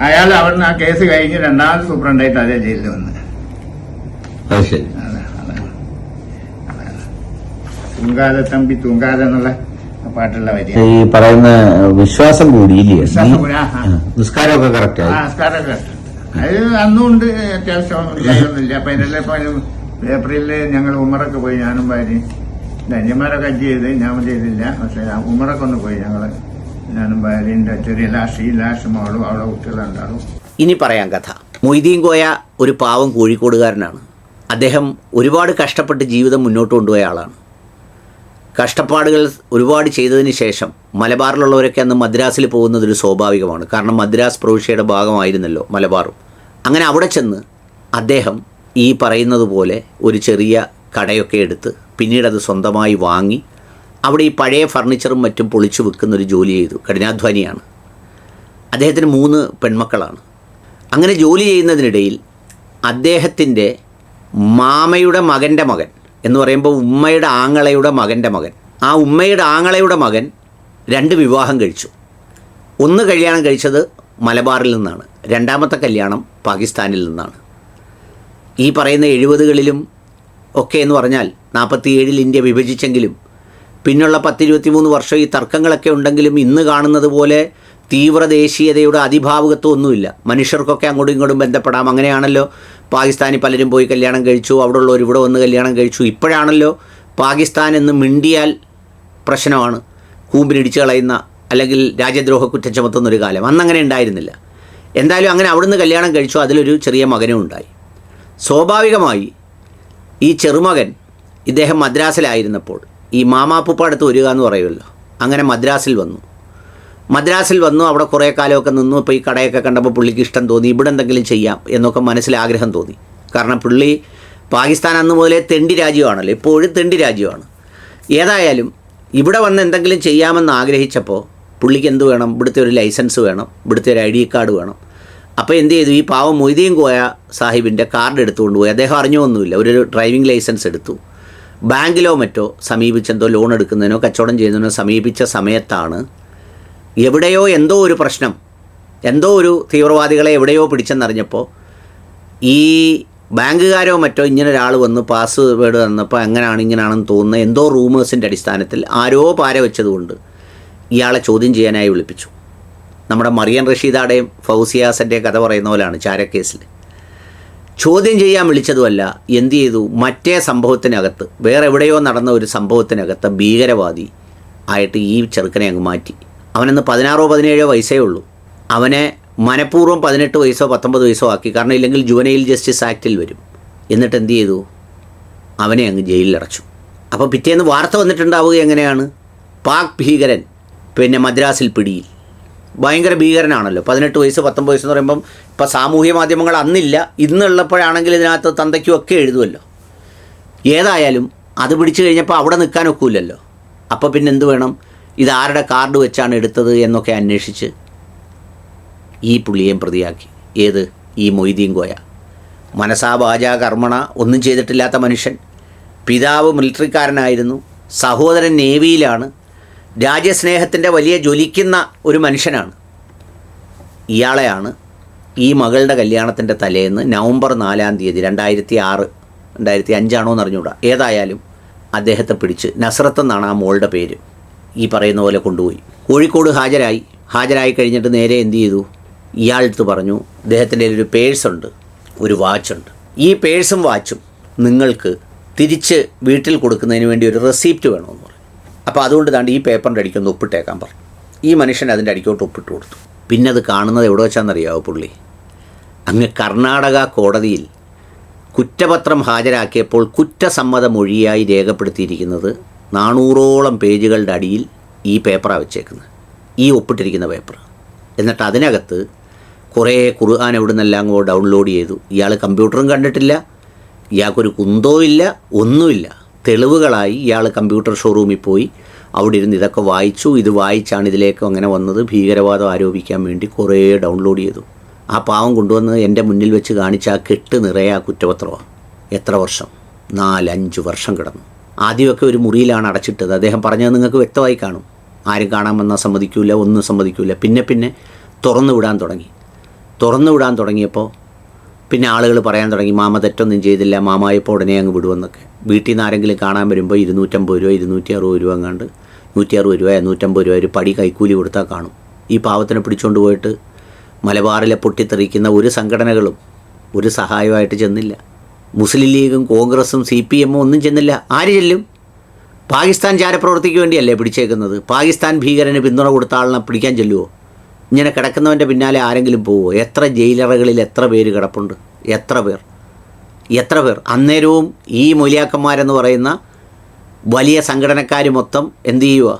അയാൾ അവിടുന്ന് ആ കേസ് കഴിഞ്ഞ് രണ്ടാമത് സൂപ്രണ്ടായിട്ട് അതേ ജയിലിൽ വന്ന് ശരി തൂങ്കാതെ തമ്പി തൂങ്കാതെ എന്നുള്ള പാട്ടുള്ള വരിക ഈ പറയുന്ന വിശ്വാസം കൂടി, ആ, നിസ്കാരമൊക്കെ കറക്റ്റ് ആ നിസ്കാരം അത് അന്നും ഉണ്ട് അത്യാവശ്യം അപ്പൊ അതിനെല്ലാം ഇപ്പൊ ഏപ്രിലിൽ ഞങ്ങൾ ഉമ്മറൊക്കെ പോയി ഞാനും ഭാര്യ ധന്യന്മാരൊക്കെ ഹജ്ജ് ചെയ്ത് ഞാൻ ചെയ്തില്ല. പക്ഷെ ഉമ്മറൊക്കെ ഒന്ന് പോയി ഞങ്ങൾ. ഞാനും ഭാര്യന്റെ ചെറിയ ലാഷ് ഈ ലാഷ് മോളും അവളെ കുട്ടികളുണ്ടാവും ഇനി പറയാം കഥ. മൊയ്തീൻ കോയ ഒരു പാവം കോഴിക്കോടുകാരനാണ്. അദ്ദേഹം ഒരുപാട് കഷ്ടപ്പെട്ട് ജീവിതം മുന്നോട്ട് കൊണ്ടുപോയ ആളാണ്. കഷ്ടപ്പാടുകൾ ഒരുപാട് ചെയ്തതിന് ശേഷം മലബാറിലുള്ളവരൊക്കെ അന്ന് മദ്രാസിൽ പോകുന്നത് ഒരു സ്വാഭാവികമാണ്. കാരണം മദ്രാസ് പ്രവിശ്യയുടെ ഭാഗമായിരുന്നല്ലോ മലബാറും അങ്ങനെ അവിടെ ചെന്ന് അദ്ദേഹം ഈ പറയുന്നത് പോലെ ഒരു ചെറിയ കടയൊക്കെ എടുത്ത് പിന്നീട് അത് സ്വന്തമായി വാങ്ങി അവിടെ ഈ പഴയ ഫർണിച്ചറും മറ്റും പൊളിച്ചു വെക്കുന്ന ഒരു ജോലി ചെയ്തു. കഠിനാധ്വാനിയാണ്. അദ്ദേഹത്തിന് മൂന്ന് പെൺമക്കളാണ്. അങ്ങനെ ജോലി ചെയ്യുന്നതിനിടയിൽ അദ്ദേഹത്തിന്റെ മാമയുടെ മകന്റെ മകൻ എന്ന് പറയുമ്പോൾ ഉമ്മയുടെ ആങ്ങളയുടെ മകന്റെ മകൻ. ആ ഉമ്മയുടെ ആങ്ങളയുടെ മകൻ രണ്ട് വിവാഹം കഴിച്ചു. ഒന്ന് കല്യാണം കഴിച്ചത് മലബാറിൽ നിന്നാണ്. രണ്ടാമത്തെ കല്യാണം പാകിസ്ഥാനിൽ നിന്നാണ്. ഈ പറയുന്ന എഴുപതുകളിലും ഒക്കെ എന്ന് പറഞ്ഞാൽ നാൽപ്പത്തിയേഴിൽ ഇന്ത്യ വിഭജിച്ചെങ്കിലും പിന്നുള്ള പത്തിരുപത്തിമൂന്ന് വർഷം ഈ തർക്കങ്ങളൊക്കെ ഉണ്ടെങ്കിലും ഇന്ന് കാണുന്നത് പോലെ തീവ്ര ദേശീയതയുടെ അതിഭാവുകത്വം ഒന്നുമില്ല മനുഷ്യർക്കൊക്കെ അങ്ങോട്ടും ഇങ്ങോട്ടും ബന്ധപ്പെടാം. അങ്ങനെയാണല്ലോ പാകിസ്ഥാനിൽ പലരും പോയി കല്യാണം കഴിച്ചു അവിടെ ഉള്ളവർ ഇവിടെ വന്ന് കല്യാണം കഴിച്ചു. ഇപ്പോഴാണല്ലോ പാകിസ്ഥാൻ എന്ന് മിണ്ടിയാൽ പ്രശ്നമാണ്. കൂമ്പിനിടിച്ച് കളയുന്ന അല്ലെങ്കിൽ രാജ്യദ്രോഹ കുറ്റം ചുമത്തുന്ന ഒരു കാലം. അന്നങ്ങനെ ഉണ്ടായിരുന്നില്ല. എന്തായാലും അങ്ങനെ അവിടുന്ന് കല്യാണം കഴിച്ചു അതിലൊരു ചെറിയ മകനും ഉണ്ടായി. സ്വാഭാവികമായി ഈ ചെറുമകൻ ഇദ്ദേഹം മദ്രാസിലായിരുന്നപ്പോൾ ഈ മാമാപ്പുപ്പാടത്ത് വരിക എന്ന് പറയുമല്ലോ. അങ്ങനെ മദ്രാസിൽ വന്നു. മദ്രാസിൽ വന്നു അവിടെ കുറേ കാലമൊക്കെ നിന്നു. ഇപ്പോൾ ഈ കടയൊക്കെ കണ്ടപ്പോൾ പുള്ളിക്ക് ഇഷ്ടം തോന്നി. ഇവിടെ എന്തെങ്കിലും ചെയ്യാം എന്നൊക്കെ മനസ്സിൽ ആഗ്രഹം തോന്നി. കാരണം പുള്ളി പാകിസ്ഥാൻ അന്ന് മുതലേ തെണ്ടി രാജ്യമാണല്ലോ. ഇപ്പോഴും തെണ്ടി രാജ്യമാണ്. ഏതായാലും ഇവിടെ വന്ന് എന്തെങ്കിലും ചെയ്യാമെന്ന് ആഗ്രഹിച്ചപ്പോൾ പുള്ളിക്ക് എന്ത് വേണം? ഇവിടുത്തെ ഒരു ലൈസൻസ് വേണം. ഇവിടുത്തെ ഒരു ഐ ഡി കാർഡ് വേണം. അപ്പോൾ എന്ത് ചെയ്തു? ഈ പാവം മൊയ്തീൻ കോയ സാഹിബിന്റെ കാർഡ് എടുത്തുകൊണ്ട് പോയി. അദ്ദേഹം അറിഞ്ഞൊന്നുമില്ല ഒരു ഡ്രൈവിംഗ് ലൈസൻസ് എടുത്തു. ബാങ്കിലോ മറ്റോ സമീപിച്ചെന്തോ ലോൺ എടുക്കുന്നതിനോ കച്ചവടം ചെയ്യുന്നതിനോ സമീപിച്ച സമയത്താണ് എവിടെയോ എന്തോ ഒരു പ്രശ്നം എന്തോ ഒരു തീവ്രവാദികളെ എവിടെയോ പിടിച്ചെന്നറിഞ്ഞപ്പോൾ ഈ ബാങ്കുകാരോ മറ്റോ ഇങ്ങനെ ഒരാൾ വന്ന് പാസ് പാസ്വേഡ് തന്നപ്പോൾ എങ്ങനെയാണ് ഇങ്ങനെയാണെന്ന് തോന്നുന്ന എന്തോ റൂമേഴ്സിന്റെ അടിസ്ഥാനത്തിൽ ആരോ പാര വെച്ചതുകൊണ്ട് ഇയാളെ ചോദ്യം ചെയ്യാനായി വിളിപ്പിച്ചു. നമ്മുടെ മറിയൻ റഷീദാടെയും ഫൗസിയാസന്റെയും കഥ പറയുന്ന പോലെയാണ് ചാരക്കേസിൽ ചോദ്യം ചെയ്യാൻ വിളിച്ചതുമല്ല എന്തു ചെയ്തു? മറ്റേ സംഭവത്തിനകത്ത് വേറെ എവിടെയോ നടന്ന ഒരു സംഭവത്തിനകത്ത് ഭീകരവാദി ആയിട്ട് ഈ ചെറുക്കനെ അങ്ങ് മാറ്റി. അവനന്ന് പതിനാറോ പതിനേഴോ വയസ്സേ ഉള്ളൂ. അവനെ മനഃപൂർവം പതിനെട്ട് വയസ്സോ പത്തൊമ്പത് വയസ്സോ ആക്കി. കാരണം ഇല്ലെങ്കിൽ ജുവനൈൽ ജസ്റ്റിസ് ആക്റ്റിൽ വരും. എന്നിട്ട് എന്ത് ചെയ്തു? അവനെ അങ്ങ് ജയിലിലടച്ചു അപ്പോൾ പിറ്റേന്ന് വാർത്ത വന്നിട്ടുണ്ടാവുക എങ്ങനെയാണ്? പാക് ഭീകരൻ പിന്നെ മദ്രാസിൽ പിടിയിൽ. ഭയങ്കര ഭീകരനാണല്ലോ. പതിനെട്ട് വയസ്സ് പത്തൊമ്പത് വയസ്സ് എന്ന് പറയുമ്പം ഇപ്പം സാമൂഹ്യ മാധ്യമങ്ങൾ അന്നില്ല. ഇന്നുള്ളപ്പോഴാണെങ്കിൽ ഇതിനകത്ത് തന്തയ്ക്കും ഒക്കെ എഴുതുമല്ലോ. ഏതായാലും അത് പിടിച്ചു കഴിഞ്ഞപ്പോൾ അവിടെ നിൽക്കാൻ ഒക്കില്ലല്ലോ അപ്പോൾ പിന്നെ എന്ത് വേണം? ഇത് ആരുടെ കാർഡ് വെച്ചാണ് എടുത്തത് എന്നൊക്കെ അന്വേഷിച്ച് ഈ പുള്ളിയേയും പ്രതിയാക്കി. ഏത്? ഈ മൊയ്തീൻ കോയ. മനസാ വാച കർമ്മണ ഒന്നും ചെയ്തിട്ടില്ലാത്ത മനുഷ്യൻ. പിതാവ് മിലിറ്ററിക്കാരനായിരുന്നു. സഹോദരൻ നേവിയിലാണ്. രാജ്യസ്നേഹത്തിന്റെ വലിയ ജ്വലിക്കുന്ന ഒരു മനുഷ്യനാണ്. ഇയാളെയാണ് ഈ മകളുടെ കല്യാണത്തിന്റെ തലേന്ന് നവംബർ നാലാം തീയതി രണ്ടായിരത്തി ആറ് രണ്ടായിരത്തി അഞ്ചാണോ എന്ന് അറിഞ്ഞൂടാ ഏതായാലും അദ്ദേഹത്തെ പിടിച്ച് നസ്രത്ത് എന്നാണ് ആ മോളുടെ പേര്. ഈ പറയുന്ന പോലെ കൊണ്ടുപോയി. കോഴിക്കോട് ഹാജരായി. ഹാജരായി കഴിഞ്ഞിട്ട് നേരെ എന്ത് ചെയ്തു? ഇയാളടുത്ത് പറഞ്ഞു അദ്ദേഹത്തിന്റെ ഒരു പേഴ്സുണ്ട് ഒരു വാച്ചുണ്ട് ഈ പേഴ്സും വാച്ചും നിങ്ങൾക്ക് തിരിച്ച് വീട്ടിൽ കൊടുക്കുന്നതിന് വേണ്ടി ഒരു റെസീപ്റ്റ് വേണമെന്ന് പറഞ്ഞു. അപ്പോൾ അതുകൊണ്ട് താണ്ട് ഈ പേപ്പറിന്റെ അടിക്കൊന്ന് ഒപ്പിട്ടേക്കാൻ പറഞ്ഞു. ഈ മനുഷ്യൻ അതിന്റെ അടിക്കോട്ട് ഒപ്പിട്ട് കൊടുത്തു. പിന്നെ അത് കാണുന്നത് എവിടെ വെച്ചാണെന്നറിയാവോ പുള്ളി? അങ്ങ് കർണാടക കോടതിയിൽ കുറ്റപത്രം ഹാജരാക്കിയപ്പോൾ കുറ്റസമ്മത മൊഴിയായി രേഖപ്പെടുത്തിയിരിക്കുന്നത് നാനൂറോളം പേജുകളുടെ അടിയിൽ ഈ പേപ്പറാണ് വെച്ചേക്കുന്നത്. ഈ ഒപ്പിട്ടിരിക്കുന്ന പേപ്പർ. എന്നിട്ട് അതിനകത്ത് കുറേ ഖുർആൻ എവിടെ നിന്നെല്ലാം കൂടെ ഡൗൺലോഡ് ചെയ്തു. ഇയാൾ കമ്പ്യൂട്ടറും കണ്ടിട്ടില്ല. ഇയാൾക്കൊരു കുന്തോ ഇല്ല ഒന്നുമില്ല. തെളിവുകളായി ഇയാൾ കമ്പ്യൂട്ടർ ഷോറൂമിൽ പോയി. അവിടെ ഇരുന്ന് ഇതൊക്കെ വായിച്ചു. ഇത് വായിച്ചാണ് ഇതിലേക്ക് അങ്ങനെ വന്നത്. ഭീകരവാദം ആരോപിക്കാൻ വേണ്ടി കുറേ ഡൗൺലോഡ് ചെയ്തു. ആ പാവം കൊണ്ടുവന്ന് എന്റെ മുന്നിൽ വെച്ച് കാണിച്ച ആ കെട്ട് നിറയെ ആ കുറ്റപത്രമാണ് എത്ര വർഷം? നാലഞ്ച് വർഷം കിടന്നു. ആദ്യമൊക്കെ ഒരു മുറിയിലാണ് അടച്ചിട്ടത്. അദ്ദേഹം പറഞ്ഞത് നിങ്ങൾക്ക് വ്യക്തമായി കാണും. ആരും കാണാൻ വന്നാൽ സമ്മതിക്കൂല ഒന്നും സമ്മതിക്കൂല. പിന്നെ പിന്നെ തുറന്നു വിടാൻ തുടങ്ങി. തുറന്നു വിടാൻ തുടങ്ങിയപ്പോൾ പിന്നെ ആളുകൾ പറയാൻ തുടങ്ങി മാമ തെറ്റൊന്നും ചെയ്തില്ല. മാമായപ്പോൾ ഉടനെ അങ്ങ് വിടുവെന്നൊക്കെ വീട്ടിൽ നിന്ന് ആരെങ്കിലും കാണാൻ വരുമ്പോൾ ഇരുന്നൂറ്റമ്പത് രൂപ ഇരുന്നൂറ്റി അറുപത് രൂപ എങ്ങാണ്ട് നൂറ്റി അറുപത് രൂപ നൂറ്റമ്പത് രൂപ ഒരു പടി കൈക്കൂലി കൊടുത്താൽ കാണും. ഈ പാവത്തിനെ പിടിച്ചുകൊണ്ട് പോയിട്ട് മലബാറിലെ പൊട്ടിത്തെറിക്കുന്ന ഒരു സംഘടനകളും ഒരു സഹായമായിട്ട് ചെന്നില്ല. മുസ്ലിം ലീഗും കോൺഗ്രസും സി പി എമ്മും ഒന്നും ചെന്നില്ല. ആര് ചെല്ലും? പാകിസ്ഥാൻ ചാരപ്രവർത്തിക്ക് വേണ്ടിയല്ലേ പിടിച്ചേക്കുന്നത്? പാകിസ്ഥാൻ ഭീകരന് പിന്തുണ കൊടുത്ത ആളിനെ പിടിക്കാൻ ചെല്ലുമോ ഇങ്ങനെ കിടക്കുന്നവന്റെ പിന്നാലെ ആരെങ്കിലും പോവോ? എത്ര ജയിലറകളിൽ എത്ര പേര് കിടപ്പുണ്ട്? എത്ര പേർ? എത്ര പേർ? അന്നേരവും ഈ മൊലിയാക്കന്മാരെന്ന് പറയുന്ന വലിയ സംഘടനക്കാർ മൊത്തം എന്തു ചെയ്യുക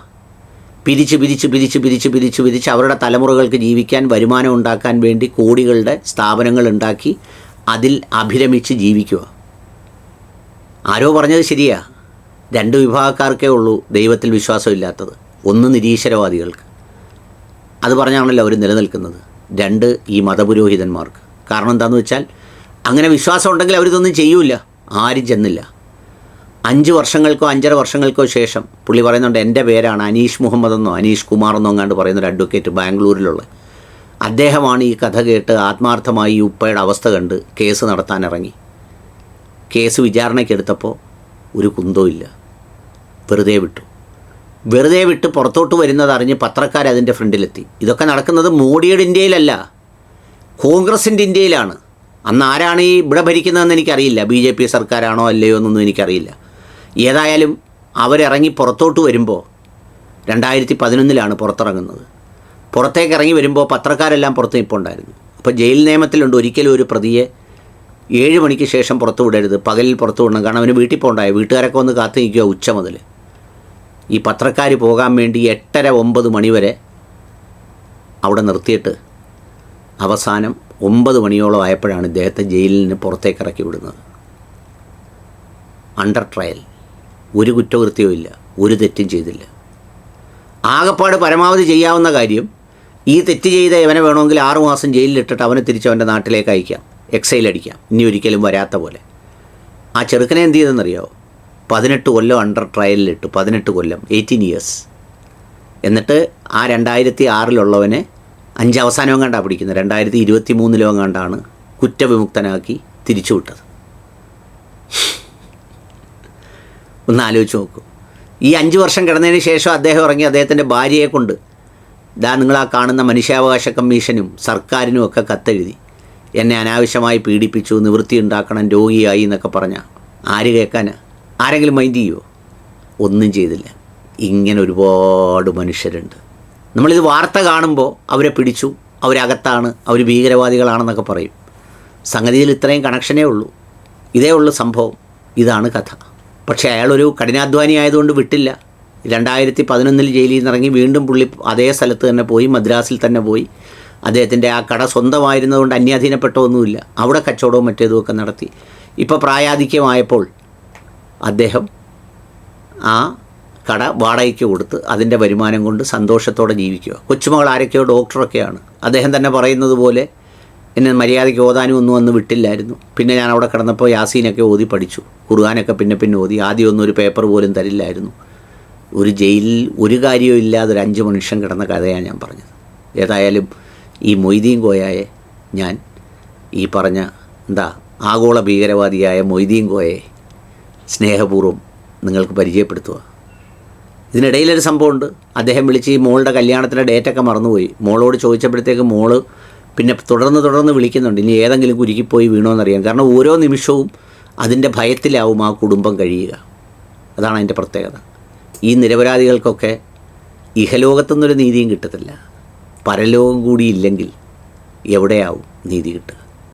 പിരിച്ച് പിരിച്ച് പിരിച്ച് പിരിച്ച് പിരിച്ച് പിരിച്ച് അവരുടെ തലമുറകൾക്ക് ജീവിക്കാൻ വരുമാനം ഉണ്ടാക്കാൻ വേണ്ടി കോടികളുടെ സ്ഥാപനങ്ങൾ ഉണ്ടാക്കി അതിൽ അഭിരമിച്ച് ജീവിക്കുക. ആരോ പറഞ്ഞത് ശരിയാ. രണ്ട് വിഭാഗക്കാർക്കേ ഉള്ളൂ ദൈവത്തിൽ വിശ്വാസമില്ലാത്തത്. ഒന്ന് നിരീശ്വരവാദികൾക്ക്. അത് പറഞ്ഞാണല്ലോ അവർ നിലനിൽക്കുന്നത്. രണ്ട് ഈ മതപുരോഹിതന്മാർക്ക്. കാരണം എന്താണെന്ന് വെച്ചാൽ അങ്ങനെ വിശ്വാസം ഉണ്ടെങ്കിൽ അവരിതൊന്നും ചെയ്യൂല ആരും ചെന്നില്ല. അഞ്ച് വർഷങ്ങൾക്കോ അഞ്ചര വർഷങ്ങൾക്കോ ശേഷം പുള്ളി പറയുന്നുണ്ട് എന്റെ പേരാണ് അനീഷ് മുഹമ്മദ് എന്നോ അനീഷ് കുമാർ എന്നോ എങ്ങാണ്ട് പറയുന്നൊരു അഡ്വക്കേറ്റ് ബാംഗ്ലൂരിലുള്ള അദ്ദേഹമാണ് ഈ കഥ കേട്ട് ആത്മാർത്ഥമായി ഉപ്പയുടെ അവസ്ഥ കണ്ട് കേസ് നടത്താൻ ഇറങ്ങി. കേസ് വിചാരണയ്ക്കെടുത്തപ്പോൾ ഒരു കുന്തവുമില്ല വെറുതെ വിട്ടു. വെറുതെ വിട്ട് പുറത്തോട്ട് വരുന്നത് അറിഞ്ഞ് പത്രക്കാർ അതിന്റെ ഫ്രണ്ടിലെത്തി. ഇതൊക്കെ നടക്കുന്നത് മോഡിയുടെ ഇന്ത്യയിലല്ല. കോൺഗ്രസിന്റെ ഇന്ത്യയിലാണ്. അന്ന് ആരാണ് ഈ ഇവിടെ ഭരിക്കുന്നതെന്ന് എനിക്കറിയില്ല. ബി ജെ പി സർക്കാരാണോ അല്ലയോ എന്നൊന്നും എനിക്കറിയില്ല. ഏതായാലും അവരിറങ്ങി പുറത്തോട്ട് വരുമ്പോൾ രണ്ടായിരത്തി പതിനൊന്നിലാണ് പുറത്തിറങ്ങുന്നത്. പുറത്തേക്ക് ഇറങ്ങി വരുമ്പോൾ പത്രക്കാരെല്ലാം പുറത്ത് നിൽപ്പുണ്ടായിരുന്നു അപ്പോൾ ജയിൽ നിയമത്തിലുണ്ട് ഒരിക്കലും ഒരു പ്രതിയെ ഏഴ് മണിക്ക് ശേഷം പുറത്തു വിടരുത് പകലിൽ പുറത്തു വിടണം. കാരണം അവന് വീട്ടിൽ പോകണ്ടായി. വീട്ടുകാരൊക്കെ ഒന്ന് കാത്തു നിൽക്കുക ഉച്ച മുതൽ ഈ പത്രക്കാർ പോകാൻ വേണ്ടി എട്ടര ഒമ്പത് മണിവരെ അവിടെ നിർത്തിയിട്ട് അവസാനം ഒമ്പത് മണിയോളം ആയപ്പോഴാണ് ഇദ്ദേഹത്തെ ജയിലിൽ നിന്ന് പുറത്തേക്ക് ഇറക്കി വിടുന്നത്. Under trial. ഒരു കുറ്റകൃത്യവും ഇല്ല. ഒരു തെറ്റും ചെയ്തില്ല. ആകപ്പാട് പരമാവധി ചെയ്യാവുന്ന കാര്യം ഈ തെറ്റ് ചെയ്ത ഇവനെ വേണമെങ്കിൽ ആറുമാസം ജയിലിലിട്ടിട്ട് അവനെ തിരിച്ച് അവന്റെ നാട്ടിലേക്ക് അയക്കാം. എക്സൈൽ അടിക്കാം. ഇനി ഒരിക്കലും വരാത്ത പോലെ. ആ ചെറുക്കനെ എന്ത് ചെയ്തെന്നറിയാമോ പതിനെട്ട് കൊല്ലം അണ്ടർ ട്രയലിലിട്ട് പതിനെട്ട് കൊല്ലം. എയ്റ്റീൻ ഇയേഴ്സ് എന്നിട്ട് ആ രണ്ടായിരത്തി ആറിലുള്ളവനെ അഞ്ച് അവസാനം കണ്ടാണ് പിടിക്കുന്നത്? രണ്ടായിരത്തി ഇരുപത്തി മൂന്നിലോ കണ്ടാണ് കുറ്റവിമുക്തനാക്കി തിരിച്ചുവിട്ടത് ഒന്ന് ആലോചിച്ച് നോക്കൂ. ഈ അഞ്ച് വർഷം കിടന്നതിന് ശേഷം അദ്ദേഹം ഇറങ്ങി അദ്ദേഹത്തിന്റെ ഭാര്യയെ കൊണ്ട് ഇതാ നിങ്ങൾ ആ കാണുന്ന മനുഷ്യാവകാശ കമ്മീഷനും സർക്കാരിനും ഒക്കെ കത്തെഴുതി. എന്നെ അനാവശ്യമായി പീഡിപ്പിച്ചു നിവൃത്തി ഉണ്ടാക്കണം രോഗിയായി എന്നൊക്കെ പറഞ്ഞ. ആര് കേൾക്കാനാ? ആരെങ്കിലും മൈൻഡ് ചെയ്യുമോ ഒന്നും ചെയ്തില്ല. ഇങ്ങനെ ഒരുപാട് മനുഷ്യരുണ്ട്. നമ്മളിത് വാർത്ത കാണുമ്പോൾ അവരെ പിടിച്ചു അവരകത്താണ് അവർ ഭീകരവാദികളാണെന്നൊക്കെ പറയും. സംഗതിയിൽ ഇത്രയും കണക്ഷനേ ഉള്ളൂ. ഇതേ ഉള്ളൂ സംഭവം. ഇതാണ് കഥ. പക്ഷേ അയാളൊരു കഠിനാധ്വാനി ആയതുകൊണ്ട് വിട്ടില്ല. രണ്ടായിരത്തി പതിനൊന്നിൽ ജയിലിൽ നിന്നിറങ്ങി വീണ്ടും പുള്ളി അതേ സ്ഥലത്ത് തന്നെ പോയി മദ്രാസിൽ തന്നെ പോയി. അദ്ദേഹത്തിന്റെ ആ കട സ്വന്തമായിരുന്നതുകൊണ്ട് അന്യാധീനപ്പെട്ടൊന്നുമില്ല അവിടെ കച്ചവടവും മറ്റേതുമൊക്കെ നടത്തി. ഇപ്പോൾ പ്രായാധിക്യമായപ്പോൾ അദ്ദേഹം ആ കട വാടകയ്ക്ക് കൊടുത്ത് അതിന്റെ വരുമാനം കൊണ്ട് സന്തോഷത്തോടെ ജീവിക്കുക. കൊച്ചുമകൾ ആരൊക്കെയോ ഡോക്ടറൊക്കെയാണ്. അദ്ദേഹം തന്നെ പറയുന്നത് പോലെ എന്നെ മര്യാദയ്ക്ക് ഓതാനും ഒന്നും അന്ന് വിട്ടില്ലായിരുന്നു. പിന്നെ ഞാൻ അവിടെ കിടന്നപ്പോൾ യാസീനൊക്കെ ഓതി പഠിച്ചു. ഖുർആാനൊക്കെ പിന്നെ പിന്നെ ഓതി. ആദ്യമൊന്നും ഒരു പേപ്പർ പോലും തരില്ലായിരുന്നു. ഒരു ജയിലിൽ ഒരു കാര്യവും ഇല്ലാതെ ഒരു അഞ്ച് മനുഷ്യൻ കിടന്ന കഥയാണ് ഞാൻ പറഞ്ഞത്. ഏതായാലും ഈ മൊയ്തീൻ കോയായെ ഞാൻ ഈ പറഞ്ഞ എന്താ ആഗോള ഭീകരവാദിയായ മൊയ്തീൻ കോയെ സ്നേഹപൂർവം നിങ്ങൾക്ക് പരിചയപ്പെടുത്തുക. ഇതിനിടയിലൊരു സംഭവമുണ്ട്. അദ്ദേഹം വിളിച്ച് ഈ മോളുടെ കല്യാണത്തിന്റെ ഡേറ്റൊക്കെ മറന്നുപോയി. മോളോട് ചോദിച്ചപ്പോഴത്തേക്ക് മോൾ പിന്നെ തുടർന്ന് തുടർന്ന് വിളിക്കുന്നുണ്ട്. ഇനി ഏതെങ്കിലും കുരുക്കിപ്പോയി വീണോന്നറിയാം കാരണം ഓരോ നിമിഷവും അതിന്റെ ഭയത്തിലാവും ആ കുടുംബം കഴിയുക. അതാണ് അതിന്റെ പ്രത്യേകത. ഈ നിരപരാധികൾക്കൊക്കെ ഇഹലോകത്തുനിന്നൊരു നീതിയും കിട്ടത്തില്ല. പരലോകം കൂടി ഇല്ലെങ്കിൽ എവിടെയാവും നീതി കിട്ടുക?